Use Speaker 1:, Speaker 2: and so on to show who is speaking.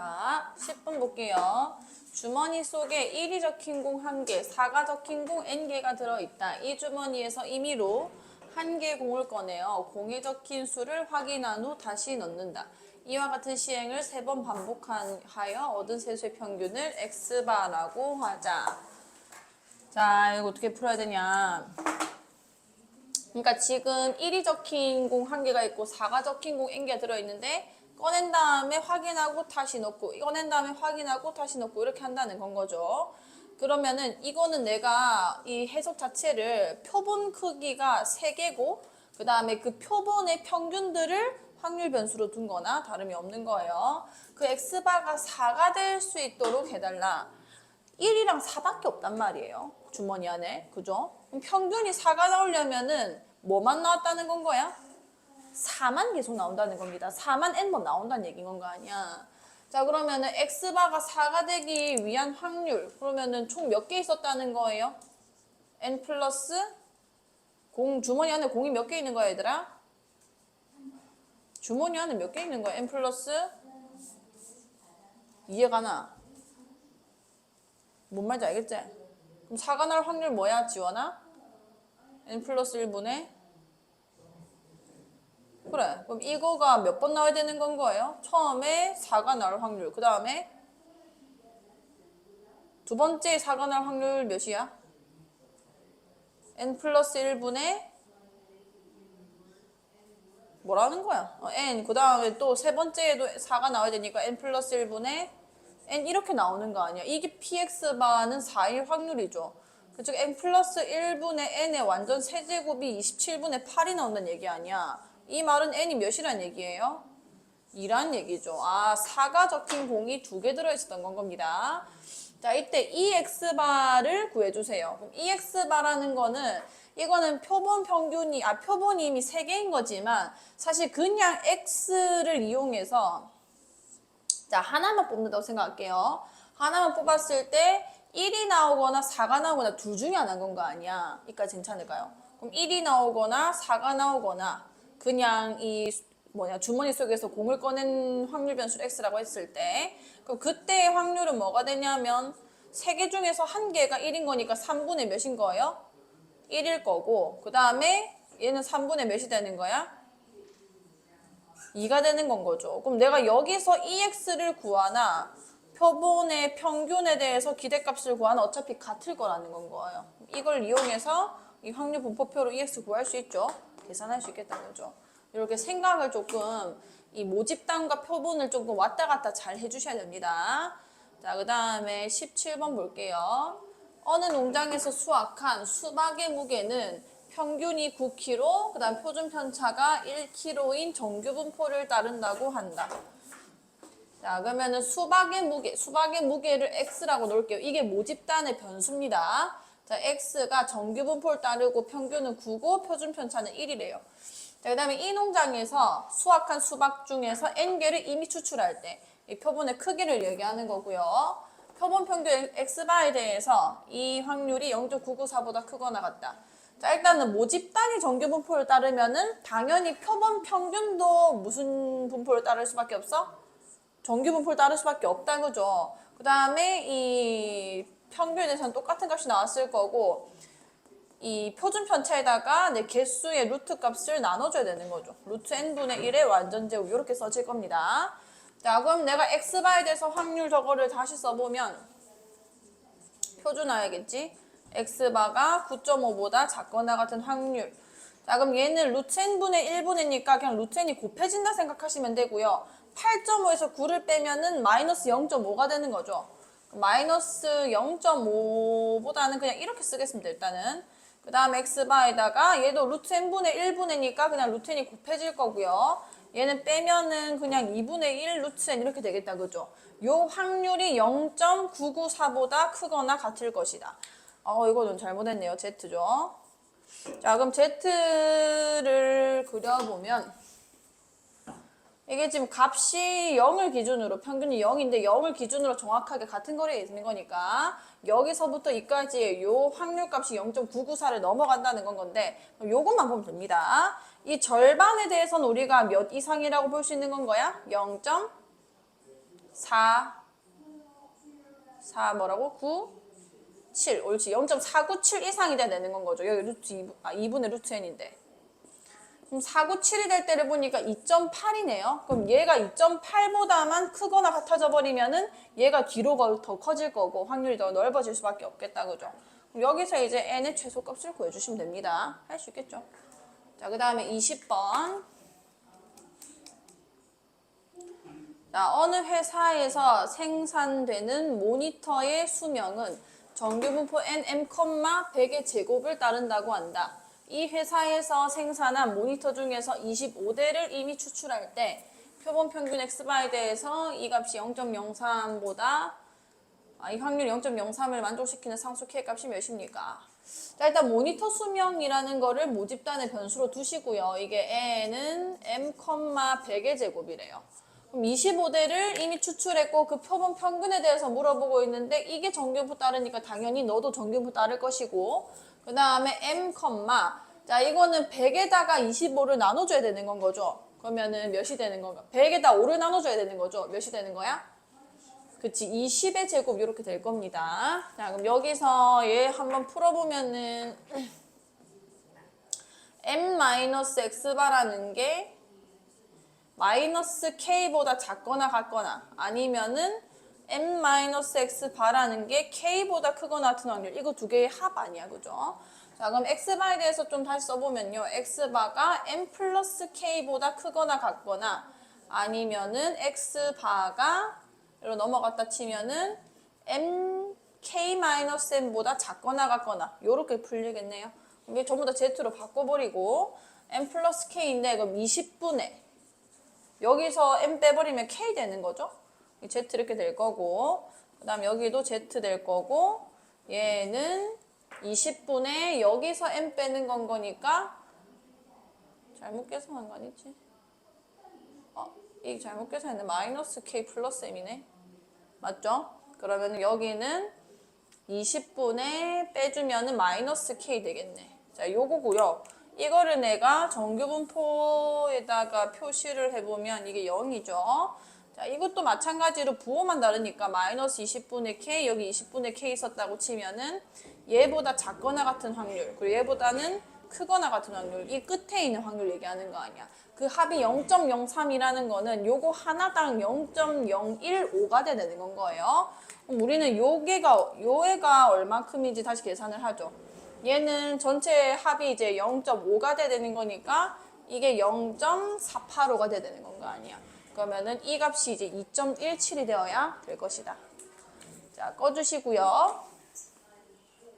Speaker 1: 자, 10분 볼게요. 주머니 속에 1이 적힌 공 1개, 4가 적힌 공 n개가 들어있다. 이 주머니에서 임의로 한 개 공을 꺼내어 공에 적힌 수를 확인한 후 다시 넣는다. 이와 같은 시행을 세 번 반복하여 얻은 세수의 평균을 x바라고 하자. 자, 이거 어떻게 풀어야 되냐. 그러니까 지금 1이 적힌 공한 개가 있고 4가 적힌 공 n개가 들어있는데 꺼낸 다음에 확인하고 다시 넣고 꺼낸 다음에 확인하고 다시 넣고 이렇게 한다는 건 거죠. 그러면은 이거는 내가 이 해석 자체를 표본 크기가 3개고 그 다음에 그 표본의 평균들을 확률 변수로 둔 거나 다름이 없는 거예요. 그 x바가 4가 될 수 있도록 해달라. 1이랑 4밖에 없단 말이에요. 주머니 안에. 그죠? 그럼 평균이 4가 나오려면은 뭐만 나왔다는 건 거야? 4만 계속 나온다는 겁니다. 4만 n번 나온다는 얘기인 건거 아니야. 자, 그러면은 x바가 4가 되기 위한 확률. 그러면은 총 몇 개 있었다는 거예요? n 플러스 공, 주머니 안에 공이 몇 개 있는 거야, 얘들아? 주머니 안에 몇 개 있는 거야? n 플러스 이해가 나? 뭔 말인지 알겠지? 그럼 4가 나올 확률 뭐야, 지원아? n 플러스 1분의 그래. 그럼 이거가 몇 번 나와야 되는 건 거예요? 처음에 4가 나올 확률. 그 다음에 두 번째 4가 나올 확률 몇이야? n 플러스 1분의 뭐라는 거야? 어, n. 그 다음에 또 세 번째에도 4가 나와야 되니까 n 플러스 1분의 n 이렇게 나오는 거 아니야? 이게 px바는 4일 확률이죠. 그쪽 n 플러스 1분의 n의 완전 세제곱이 27분의 8이 나온다는 얘기 아니야? 이 말은 n이 몇이란 얘기예요? 2란 얘기죠. 아, 4가 적힌 공이 두 개 들어있었던 건 겁니다. 자, 이때 EX바를 구해주세요. 그럼 EX바라는 거는 이거는 표본 평균이, 아, 표본이 이미 3개인 거지만 사실 그냥 X를 이용해서 자, 하나만 뽑는다고 생각할게요. 하나만 뽑았을 때 1이 나오거나 4가 나오거나 둘 중에 하나인 건 거 아니야. 이까지 괜찮을까요? 그럼 1이 나오거나 4가 나오거나 그냥 이 뭐냐 주머니 속에서 공을 꺼낸 확률 변수를 x라고 했을 때 그럼 그때의 확률은 뭐가 되냐면 세 개 중에서 한 개가 1인 거니까 3분의 몇인 거예요? 1일 거고 그 다음에 얘는 3분의 몇이 되는 거야? 2가 되는 건 거죠. 그럼 내가 여기서 EX를 구하나 표본의 평균에 대해서 기대값을 구하나 어차피 같을 거라는 건 거예요. 이걸 이용해서 이 확률 분포표로 EX 구할 수 있죠. 계산할 수 있겠다는 거죠. 이렇게 생각을 조금 이 모집단과 표본을 조금 왔다 갔다 잘 해주셔야 됩니다. 자, 그 다음에 17번 볼게요. 어느 농장에서 수확한 수박의 무게는 평균이 9kg, 그 다음 표준 편차가 1kg인 정규 분포를 따른다고 한다. 자, 그러면은 수박의 무게, 수박의 무게를 x라고 놓을게요. 이게 모집단의 변수입니다. 자, x가 정규 분포를 따르고 평균은 9고 표준 편차는 1이래요. 자, 그 다음에 이 농장에서 수확한 수박 중에서 n개를 이미 추출할 때 이 표본의 크기를 얘기하는 거고요. 표본 평균 x바에 대해서 이 확률이 0.994보다 크거나 같다. 자, 일단은 모집단이 정규 분포를 따르면은 당연히 표본 평균도 무슨 분포를 따를 수밖에 없어? 정규 분포를 따를 수밖에 없다는 거죠. 그 다음에 이 평균에 대해서는 똑같은 값이 나왔을 거고 이 표준 편차에다가 내 개수의 루트 값을 나눠줘야 되는 거죠. 루트 n분의 1의 완전 제곱 이렇게 써질 겁니다. 자 그럼 내가 x바에 대해서 확률 저거를 다시 써보면 표준 나야겠지? x바가 9.5보다 작거나 같은 확률 자 그럼 얘는 루트 n분의 1분이니까 그냥 루트 n이 곱해진다 생각하시면 되고요. 8.5에서 9를 빼면은 마이너스 0.5가 되는 거죠. 마이너스 0.5보다는 그냥 이렇게 쓰겠습니다. 일단은. 그 다음 x바에다가 얘도 루트 n분의 1분이니까 그냥 루트 n이 곱해질 거고요. 얘는 빼면은 그냥 2분의 1 루트 n 이렇게 되겠다. 그죠? 요 확률이 0.994보다 크거나 같을 것이다. 어, 이거는 잘못했네요. z죠. 자, 그럼 z를 그려보면 이게 지금 값이 0을 기준으로 평균이 0인데 0을 기준으로 정확하게 같은 거리에 있는 거니까 여기서부터 이까지의 요 확률값이 0.994를 넘어간다는 건 건데 요것만 보면 됩니다. 이 절반에 대해서는 우리가 몇 이상이라고 볼 수 있는 건 거야? 0.4 4 4 뭐라고? 9 7 옳지 0.497 이상이 돼야 되는 건 거죠. 여기 루트 2, 아 2분의 루트 n인데 그럼 497이 될 때를 보니까 2.8이네요. 그럼 얘가 2.8보다만 크거나 같아져 버리면은 얘가 뒤로 거- 더 커질 거고 확률이 더 넓어질 수밖에 없겠다. 그죠? 그럼 여기서 이제 n의 최소값을 구해주시면 됩니다. 할 수 있겠죠? 자, 그 다음에 20번. 자, 어느 회사에서 생산되는 모니터의 수명은 정규분포 nm, 100의 제곱을 따른다고 한다. 이 회사에서 생산한 모니터 중에서 25대를 이미 추출할 때 표본 평균 x바에 대해서 이 값이 0.03보다 아, 이 확률 0.03을 만족시키는 상수 k 값이 몇입니까? 자, 일단 모니터 수명이라는 거를 모집단의 변수로 두시고요. 이게 n은 m, 100의 제곱이래요. 그럼 25대를 이미 추출했고 그 표본 평균에 대해서 물어보고 있는데 이게 정규부 따르니까 당연히 너도 정규부 따를 것이고 그 다음에 m, 자 이거는 100에다가 25를 나눠줘야 되는 건 거죠. 그러면은 몇이 되는 건가? 100에다 5를 나눠줘야 되는 거죠. 몇이 되는 거야? 그치 20의 제곱 이렇게 될 겁니다. 자 그럼 여기서 얘 한번 풀어보면은 m-x바라는 게 마이너스 k보다 작거나 같거나 아니면은 m-x 바라는 게 k보다 크거나 같은 확률. 이거 두 개의 합 아니야 그죠? 자 그럼 x바에 대해서 좀 다시 써보면요. X바가 m 플러스 k보다 크거나 같거나 아니면은 x바가 이로 넘어갔다 치면은 m k 마이너스 m보다 작거나 같거나 요렇게 풀리겠네요. 이게 전부 다 z로 바꿔버리고 m 플러스 k인데 그럼 20분의 여기서 m 빼버리면 k 되는 거죠. 이 z 이렇게 될 거고 그 다음 여기도 z 될 거고 얘는 20분의 여기서 m 빼는 건 거니까 잘못 계산한 거 아니지? 어, 이게 잘못 계산했네. 마이너스 k 플러스 m이네. 맞죠? 그러면 여기는 20분의 빼주면 은 마이너스 k 되겠네. 자, 요거고요. 이거를 내가 정규분포에다가 표시를 해보면 이게 0이죠. 자, 이것도 마찬가지로 부호만 다르니까 마이너스 20분의 k, 여기 20분의 k 있었다고 치면은 얘보다 작거나 같은 확률, 그리고 얘보다는 크거나 같은 확률, 이 끝에 있는 확률 얘기하는 거 아니야. 그 합이 0.03이라는 거는 요거 하나당 0.015가 되는 건 거예요. 우리는 요게가, 요 애가 얼마큼인지 다시 계산을 하죠. 얘는 전체 합이 이제 0.5가 돼야 되는 거니까 이게 0.485가 돼야 되는 건 거 아니야. 그러면은 이 값이 이제 2.17이 되어야 될 것이다. 자, 꺼주시고요.